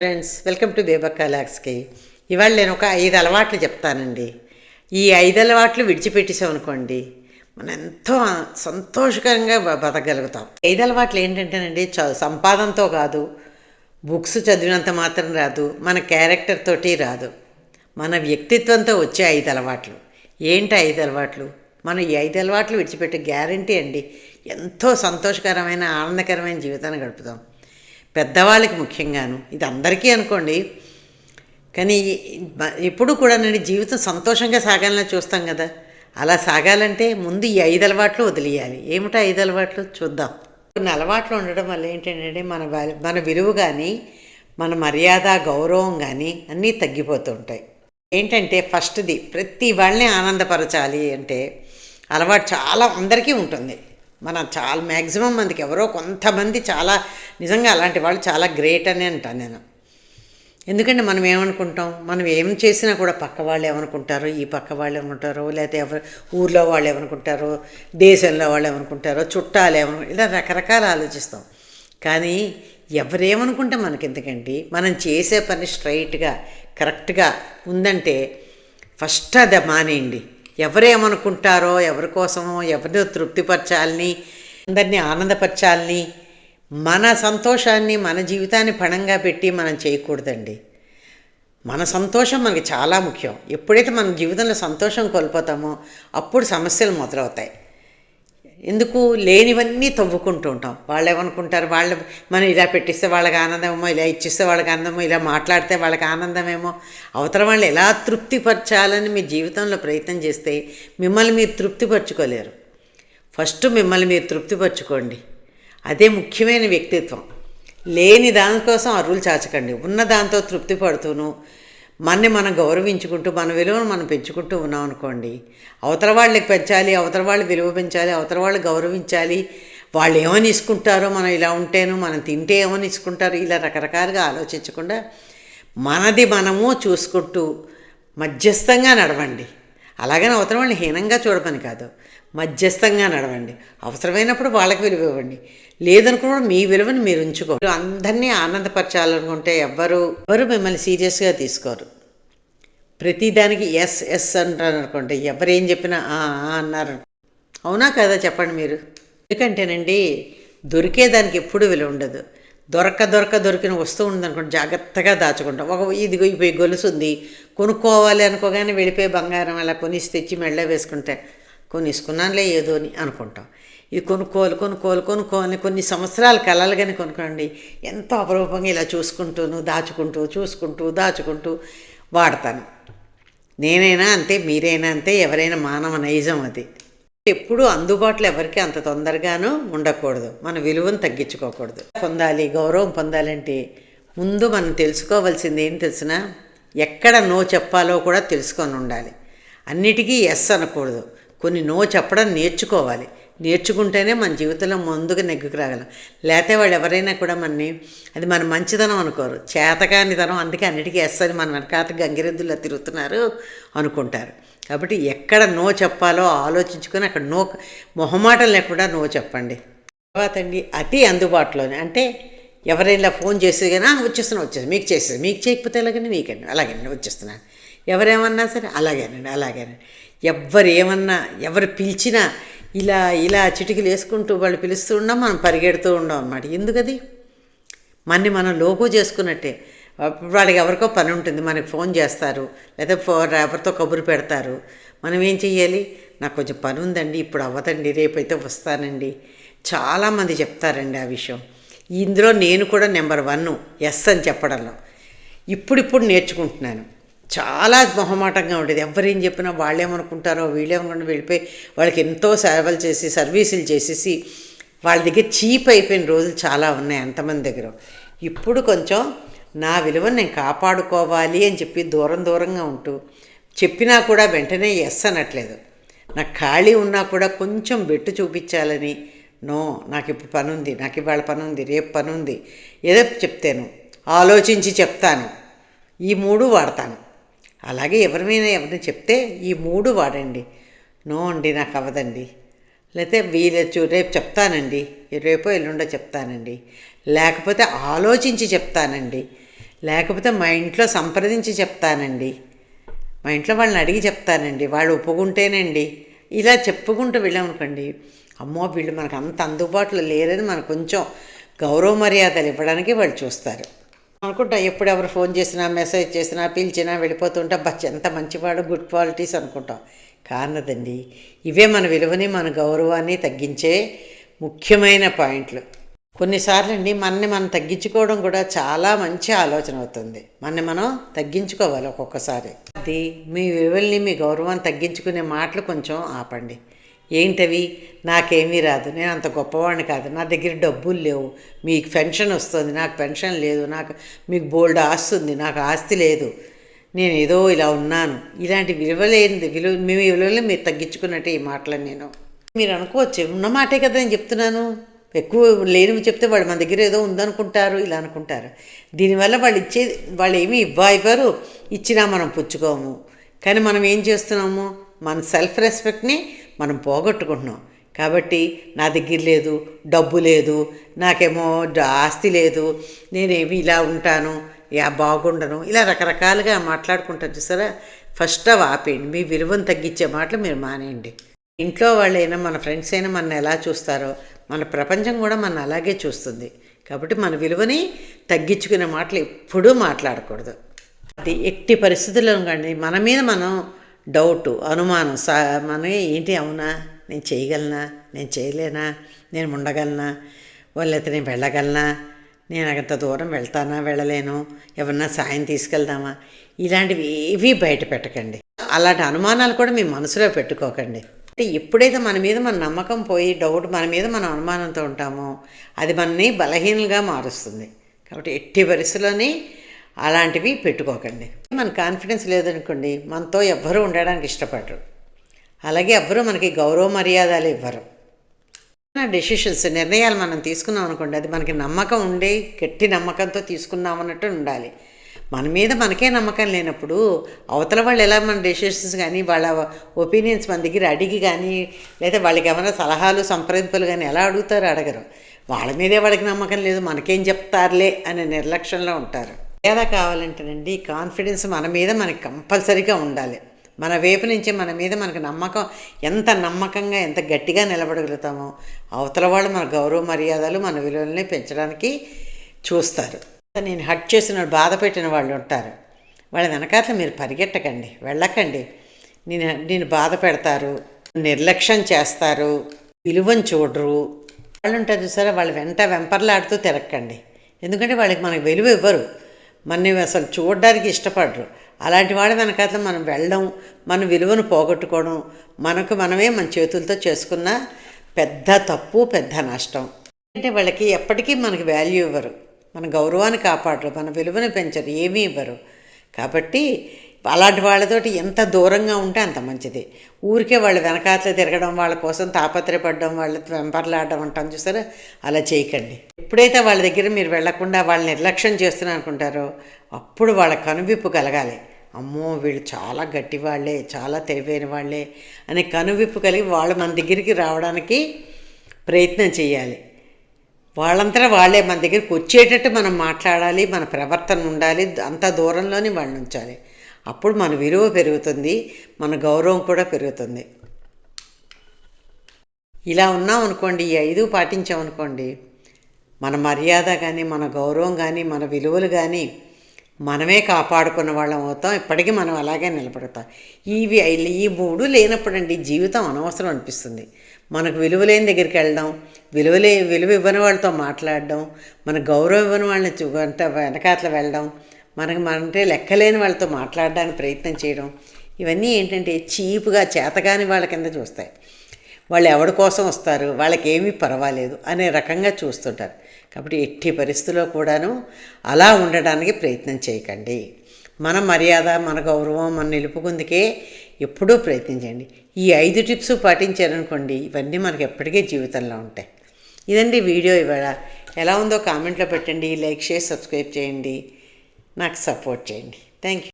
Friends welcome to Bebakka లాక్స్కి ఇవాళ నేను ఒక ఐదు అలవాట్లు చెప్తానండి. ఈ ఐదు అలవాట్లు విడిచిపెట్టేసామనుకోండి మనం ఎంతో సంతోషకరంగా బ- బతకగలుగుతాం. ఐదు అలవాట్లు ఏంటంటేనండి చ సంపాదనతో కాదు బుక్స్ చదివినంత మాత్రం రాదు మన క్యారెక్టర్ తోటి రాదు. మన వ్యక్తిత్వంతో వచ్చే ఐదు అలవాట్లు. ఏంటి ఐదు అలవాట్లు? మనం ఈ ఐదు అలవాట్లు విడిచిపెట్టే గ్యారంటీ అండి ఎంతో సంతోషకరమైన ఆనందకరమైన జీవితాన్ని గడుపుతాం. పెద్దవాళ్ళకి ముఖ్యంగాను. ఇది అందరికీ అనుకోండి. కానీ ఎప్పుడు కూడా నేను జీవితం సంతోషంగా సాగాలని చూస్తాం కదా. అలా సాగాలంటే ముందు ఈ ఐదు అలవాట్లు వదిలేయాలి. ఏమిటో ఐదు అలవాట్లు? చూద్దాం. కొన్ని అలవాట్లు ఉండడం వల్ల ఏంటంటే మన వ- మన విలువ కానీ మన మర్యాద గౌరవం కానీ అన్నీ తగ్గిపోతూ ఉంటాయి. ఏంటంటే ఫస్ట్ది ప్రతి వాళ్ళని ఆనందపరచాలి అంటే అలవాటు చాలా అందరికీ ఉంటుంది. మన చాలా మ్యాక్సిమం మందికి ఎవరో కొంతమంది చాలా నిజంగా అలాంటి వాళ్ళు చాలా గ్రేట్ అని అంటాను నేను. ఎందుకంటే మనం ఏమనుకుంటాం? మనం ఏం చేసినా కూడా పక్క వాళ్ళు ఏమనుకుంటారు? ఈ పక్క వాళ్ళు ఏమనుకుంటారు? లేకపోతే ఎవరు ఊర్లో వాళ్ళు ఏమనుకుంటారు? దేశంలో వాళ్ళు ఏమనుకుంటారో? చుట్టాలు ఏమను ఇలా రకరకాల ఆలోచిస్తాం. కానీ ఎవరేమనుకుంటే మనకి ఎందుకండి? మనం చేసే పని స్ట్రైట్గా కరెక్ట్గా ఉందంటే ఫస్ట్ అది మానేయండి. ఎవరేమనుకుంటారో ఎవరి కోసమో ఎవరినో తృప్తిపరచాలని అందరినీ ఆనందపరచాలని మన సంతోషాన్ని మన జీవితాన్ని పణంగా పెట్టి మనం చేయకూడదండి. మన సంతోషం మనకి చాలా ముఖ్యం. ఎప్పుడైతే మన జీవితంలో సంతోషం కోల్పోతామో అప్పుడు సమస్యలు మొదలవుతాయి. ఎందుకు లేనివన్నీ తవ్వుకుంటూ ఉంటాం. వాళ్ళు ఏమనుకుంటారు వాళ్ళు మనం ఇలా పెట్టిస్తే వాళ్ళకి ఆనందమేమో ఇలా ఇచ్చిస్తే వాళ్ళకి ఆనందమో ఇలా మాట్లాడితే వాళ్ళకి ఆనందమేమో. అవతల వాళ్ళు ఎలా తృప్తిపరచాలని మీ జీవితంలో ప్రయత్నం చేస్తే మిమ్మల్ని మీరు తృప్తిపరచుకోలేరు. ఫస్ట్ మిమ్మల్ని మీరు తృప్తిపరచుకోండి. అదే ముఖ్యమైన వ్యక్తిత్వం. లేని దానికోసం అరువులు చాచకండి. ఉన్న దాంతో తృప్తి పడుతూను మనని మనం గౌరవించుకుంటూ మన విలువను మనం పెంచుకుంటూ ఉన్నాం అనుకోండి అవతల వాళ్ళకి పెంచాలి అవతల వాళ్ళు విలువ పెంచాలి అవతల వాళ్ళు గౌరవించాలి వాళ్ళు ఏమని ఇసుకుంటారో మనం ఇలా ఉంటేను మనం తింటే ఏమని ఇసుకుంటారు ఇలా రకరకాలుగా ఆలోచించకుండా మనది మనము చూసుకుంటూ మధ్యస్థంగా నడవండి. అలాగని అవతల వాళ్ళని హీనంగా చూడమని కాదు. మధ్యస్థంగా నడవండి. అవసరమైనప్పుడు వాళ్ళకి విలువ ఇవ్వండి. లేదనుకున్నప్పుడు మీ విలువను మీరు ఉంచుకోండి అందరినీ ఆనందపరచాలనుకుంటే ఎవ్వరు ఎవరు మిమ్మల్ని సీరియస్గా తీసుకోరు. ప్రతిదానికి ఎస్ ఎస్ అంటారు అనుకోండి ఎవరేం చెప్పినా "ఆ, అన్నారు. అవునా కదా చెప్పండి మీరు? ఎందుకంటేనండి దొరికేదానికి ఎప్పుడు విలువ ఉండదు. దొరక దొరక దొరికిన వస్తువు ఉందనుకోండి జాగ్రత్తగా దాచుకుంటాం. ఒక ఇదిగో ఇవి గొలుసు ఉంది కొనుక్కోవాలి అనుకోగానే వెళ్ళిపోయి బంగారం అలా కొనిసి తెచ్చి మెళ్ళ వేసుకుంటే కొనిసుకున్నానులే ఏదో అని అనుకుంటాం. ఇది కొనుక్కోవాలి కొనుక్కోవాలి కొనుక్కోవాలి కొన్ని సంవత్సరాలు కలలు కానీ కొనుక్కోండి. ఎంతో అపరూపంగా ఇలా చూసుకుంటూను దాచుకుంటూ చూసుకుంటూ దాచుకుంటూ వాడతాను. నేనైనా అంతే మీరైనా అంతే ఎవరైనా మానవ నైజం అది. ఎప్పుడూ అందుబాటులో ఎవరికి అంత తొందరగానూ ఉండకూడదు. మన విలువను తగ్గించుకోకూడదు. పొందాలి గౌరవం పొందాలంటే ముందు మనం తెలుసుకోవాల్సింది ఏం తెలిసినా ఎక్కడ నో చెప్పాలో కూడా తెలుసుకొని ఉండాలి. అన్నిటికీ ఎస్ అనకూడదు. కొన్ని నో చెప్పడం నేర్చుకోవాలి. నేర్చుకుంటేనే మన జీవితంలో ముందుకు నెగ్గుకు రాగలం. లేకపోతే వాళ్ళు ఎవరైనా కూడా మనని అది మన మంచిదనం అనుకోరు. చేతకానితనం అందుకే అన్నిటికీ వేస్తుంది మన వెనకాత గంగిరెద్దులు తిరుగుతున్నారు అనుకుంటారు. కాబట్టి ఎక్కడ నో చెప్పాలో ఆలోచించుకొని అక్కడ నో మొహమాటం లేకుండా నో చెప్పండి. తర్వాత అండి అతి అందుబాటులోనే అంటే ఎవరైనా ఫోన్ చేసి కానీ వచ్చేస్తున్నా వచ్చేసి మీకు చేసేది మీకు చేయకపోతే ఎలాగండి మీకండి అలాగండి వచ్చేస్తున్నాను ఎవరేమన్నా సరే అలాగేనండి అలాగేనండి. ఎవరు ఏమన్నా ఎవరు పిలిచినా ఇలా ఇలా చిటికలు వేసుకుంటూ వాళ్ళు పిలుస్తూ ఉన్నాం మనం పరిగెడుతూ ఉండం అన్నమాట. ఎందుకది? మన్ని మనం లోపు చేసుకున్నట్టే. వాళ్ళకి ఎవరికో పని ఉంటుంది మనకి ఫోన్ చేస్తారు లేదా ఫో ఎవరితో కబురు పెడతారు. మనం ఏం చెయ్యాలి? నాకు కొంచెం పని ఉందండి ఇప్పుడు అవ్వదండి రేపైతే వస్తానండి. చాలామంది చెప్తారండి ఆ విషయం. ఇందులో నేను కూడా నెంబర్ వన్ ఎస్ అని చెప్పడంలో. ఇప్పుడిప్పుడు నేర్చుకుంటున్నాను. చాలా మొహమాటంగా ఉండేది. ఎవరేం చెప్పినా వాళ్ళేమనుకుంటారో వీళ్ళేమనుకుంటారో వెళ్ళిపోయి వాళ్ళకి ఎంతో సేవలు చేసి సర్వీసులు చేసేసి వాళ్ళ దగ్గర చీప్ అయిపోయిన రోజులు చాలా ఉన్నాయి అంతమంది దగ్గర. ఇప్పుడు కొంచెం నా విలువను నేను కాపాడుకోవాలి అని చెప్పి దూరం దూరంగా ఉంటూ చెప్పినా కూడా వెంటనే ఎస్ అనట్లేదు. నాకు ఖాళీ ఉన్నా కూడా కొంచెం బెట్టు చూపించాలని నో నాకు ఇప్పుడు పని ఉంది నాకు ఇవాళ పని ఉంది రేపు పని ఉంది ఏదో చెప్తాను. ఆలోచించి చెప్తాను. ఈ మూడు వాడతాను. అలాగే ఎవరిమైనా ఎవరిని చెప్తే ఈ మూడు వాడండి. నో అండి నాకు అవ్వదండి లేకపోతే వీలొచ్చు రేపు చెప్తానండి. రేపో ఎల్లుండో చెప్తానండి. లేకపోతే ఆలోచించి చెప్తానండి. లేకపోతే మా ఇంట్లో సంప్రదించి చెప్తానండి. మా ఇంట్లో వాళ్ళని అడిగి చెప్తానండి. వాళ్ళు ఒప్పుకుంటేనండి. ఇలా చెప్పుకుంటూ వెళ్ళామనుకోండి అమ్మో వీళ్ళు మనకు అంత అందుబాటులో లేరని మనకు కొంచెం గౌరవ మర్యాదలు ఇవ్వడానికి వాళ్ళు చూస్తారు. అనుకుంటా ఎప్పుడు ఎవరు ఫోన్ చేసినా మెసేజ్ చేసినా పిలిచినా వెళ్ళిపోతుంటా బచ్చ ఎంత మంచివాడు గుడ్ క్వాలిటీస్ అనుకుంటాం. కానదండి ఇవే మన విలువని మన గౌరవాన్ని తగ్గించే ముఖ్యమైన పాయింట్లు. కొన్నిసార్లు అండి మనని మనం తగ్గించుకోవడం కూడా చాలా మంచి ఆలోచన అవుతుంది. మనని మనం తగ్గించుకోవాలి ఒక్కొక్కసారి. అది మీ విలువల్ని మీ గౌరవాన్ని తగ్గించుకునే మాటలు కొంచెం ఆపండి. ఏంటవి? నాకేమీ రాదు. నేను అంత గొప్పవాడిని కాదు. నా దగ్గర డబ్బులు లేవు. మీకు పెన్షన్ వస్తుంది. నాకు పెన్షన్ లేదు. నాకు మీకు బోల్డ్ ఆస్తి ఉంది. నాకు ఆస్తి లేదు. నేను ఏదో ఇలా ఉన్నాను. ఇలాంటి విలువలేనిది విలువ మీ విలువలు మీరు తగ్గించుకున్నట్టే ఈ మాటలు నేను. మీరు అనుకోవచ్చు. ఉన్న మాటే కదా నేను చెప్తున్నాను. ఎక్కువ లేనివి చెప్తే వాళ్ళు మన దగ్గర ఏదో ఉందనుకుంటారు ఇలా అనుకుంటారు. దీనివల్ల వాళ్ళు ఇచ్చే వాళ్ళు ఏమీ ఇవ్వరు. ఇచ్చినా మనం పుచ్చుకోము. కానీ మనం ఏం చేస్తున్నాము? మన సెల్ఫ్ రెస్పెక్ట్ని మనం పోగొట్టుకుంటున్నాం. కాబట్టి నా దగ్గర లేదు డబ్బు లేదు నాకేమో ఆస్తి లేదు నేనేమి ఇలా ఉంటాను యా బాగుండను ఇలా రకరకాలుగా మాట్లాడుకుంటారు చూసారా? ఫస్ట్ అవి ఆపేయండి మీ విలువను తగ్గించే మాటలు మీరు మానేయండి. ఇంట్లో వాళ్ళైనా మన ఫ్రెండ్స్ అయినా మన ఎలా చూస్తారో మన ప్రపంచం కూడా మన అలాగే చూస్తుంది. కాబట్టి మన విలువని తగ్గించుకునే మాటలు ఎప్పుడూ మాట్లాడకూడదు. అది ఎట్టి పరిస్థితుల్లో కానీ మన మీద మనం డౌట్ అనుమానం సా మన ఏంటి అవునా? నేను చేయగలనా? నేను చేయలేనా? నేను ఉండగలనా? వాళ్ళైతే నేను వెళ్ళగలనా? నేను అంత దూరం వెళ్తానా? వెళ్ళలేను? ఎవరన్నా సాయం తీసుకెళ్దామా? ఇలాంటివి ఏవి బయట పెట్టకండి. అలాంటి అనుమానాలు కూడా మీ మనసులో పెట్టుకోకండి. అంటే ఎప్పుడైతే మన మీద మన నమ్మకం పోయి డౌట్ మన మీద మనం అనుమానంతో ఉంటామో అది మనని బలహీనంగా మారుస్తుంది. కాబట్టి ఎట్టి పరిస్థితుల్లోని అలాంటివి పెట్టుకోకండి. మన కాన్ఫిడెన్స్ లేదనుకోండి మనతో ఎవ్వరూ ఉండడానికి ఇష్టపడరు. అలాగే ఎవ్వరూ మనకి గౌరవ మర్యాదలు ఇవ్వరు. డెసిషన్స్ నిర్ణయాలు మనం తీసుకున్నాం అనుకోండి అది మనకి నమ్మకం ఉండి గట్టి నమ్మకంతో తీసుకున్నాం అన్నట్టు ఉండాలి. మన మీద మనకే నమ్మకం లేనప్పుడు అవతల వాళ్ళు ఎలా మన డెసిషన్స్ కానీ వాళ్ళ ఒపీనియన్స్ మన దగ్గర అడిగి కానీ లేదా వాళ్ళకి ఏమైనా సలహాలు సంప్రదింపులు కానీ ఎలా అడుగుతారో అడగరు. వాళ్ళ మీదే వాళ్ళకి నమ్మకం లేదు మనకేం చెప్తారులే అనే నిర్లక్ష్యంలో ఉంటారు. లేదా కావాలంటేనండి కాన్ఫిడెన్స్ మన మీద మనకి కంపల్సరీగా ఉండాలి. మన వైపు నుంచి మన మీద మనకు నమ్మకం ఎంత నమ్మకంగా ఎంత గట్టిగా నిలబడగలుగుతామో అవతల వాళ్ళు మన గౌరవ మర్యాదలు మన విలువల్ని పెంచడానికి చూస్తారు. నేను హట్ చేసిన బాధ పెట్టిన వాళ్ళు ఉంటారు. వాళ్ళ వెనకాతల మీరు పరిగెట్టకండి వెళ్ళకండి. నేను నేను బాధ పెడతారు నిర్లక్ష్యం చేస్తారు విలువను చూడరు. వాళ్ళు ఉంటారు చూసారా వాళ్ళు వెంట వెంపర్లాడుతూ తిరగకండి. ఎందుకంటే వాళ్ళకి మనకి విలువ ఇవ్వరు. మనని అసలు చూడడానికి ఇష్టపడరు. అలాంటి వాళ్ళ వెనకాతల మనం వెళ్ళడం మన విలువను పోగొట్టుకోవడం మనకు మనమే మన చేతులతో చేసుకున్న పెద్ద తప్పు పెద్ద నష్టం. అంటే వాళ్ళకి ఎప్పటికీ మనకి వాల్యూ ఇవ్వరు. మన గౌరవాన్ని కాపాడరు మన విలువను పెంచరు ఏమీ ఇవ్వరు. కాబట్టి అలాంటి వాళ్ళతోటి ఎంత దూరంగా ఉంటే అంత మంచిది. ఊరికే వాళ్ళు వెనకాతల తిరగడం వాళ్ళ కోసం తాపత్రయపడడం వాళ్ళ వెంపర్లాడడం అంటాం చూసారా? అలా చేయకండి. ఎప్పుడైతే వాళ్ళ దగ్గర మీరు వెళ్ళకుండా వాళ్ళని నిర్లక్ష్యం చేస్తున్నారు అనుకుంటారో అప్పుడు వాళ్ళ కనువిప్పు కలగాలి. అమ్మో వీళ్ళు చాలా గట్టి వాళ్ళే చాలా తెలివైన వాళ్ళే అనే కనువిప్పు కలిగి వాళ్ళు మన దగ్గరికి రావడానికి ప్రయత్నం చేయాలి. వాళ్ళంతా వాళ్ళే మన దగ్గరికి వచ్చేటట్టు మనం మాట్లాడాలి మన ప్రవర్తన ఉండాలి అంత దూరంలోనే వాళ్ళని ఉంచాలి. అప్పుడు మన విలువ పెరుగుతుంది మన గౌరవం కూడా పెరుగుతుంది. ఇలా ఉన్నాం అనుకోండి ఈ ఐదు పాటించామనుకోండి మన మర్యాద కానీ మన గౌరవం కానీ మన విలువలు కానీ మనమే కాపాడుకున్న వాళ్ళం అవుతాం. ఇప్పటికీ మనం అలాగే నిలబడతాం. ఇవి ఈ మూడు లేనప్పుడండి జీవితం అనవసరం అనిపిస్తుంది. మనకు విలువలేని దగ్గరికి వెళ్ళడం విలువలే విలువ ఇవ్వని వాళ్ళతో మాట్లాడడం మన గౌరవం ఇవ్వని వాళ్ళని చూ- అంటే వెనకాతల వెళ్ళడం మనకు అంటే లెక్కలేని వాళ్ళతో మాట్లాడడానికి ప్రయత్నం చేయడం ఇవన్నీ ఏంటంటే చీపుగా చేతగాని వాళ్ళ కింద చూస్తాయి. వాళ్ళు ఎవరి కోసం వస్తారు వాళ్ళకేమీ పర్వాలేదు అనే రకంగా చూస్తుంటారు. కాబట్టి ఎట్టి పరిస్థితుల్లో కూడాను అలా ఉండడానికి ప్రయత్నం చేయకండి. మన మర్యాద మన గౌరవం మన నిలుపుకుందుకే ఎప్పుడూ ప్రయత్నించండి ఈ ఐదు టిప్స్ పాటించారనుకోండి ఇవన్నీ మనకి ఎప్పటికీ జీవితంలో ఉంటాయి. ఇదండి వీడియో ఇవాళ. ఎలా ఉందో కామెంట్లో పెట్టండి లైక్ చేసి సబ్స్క్రైబ్ చేయండి. నాకు సపోర్ట్ చేయండి థ్యాంక్ యూ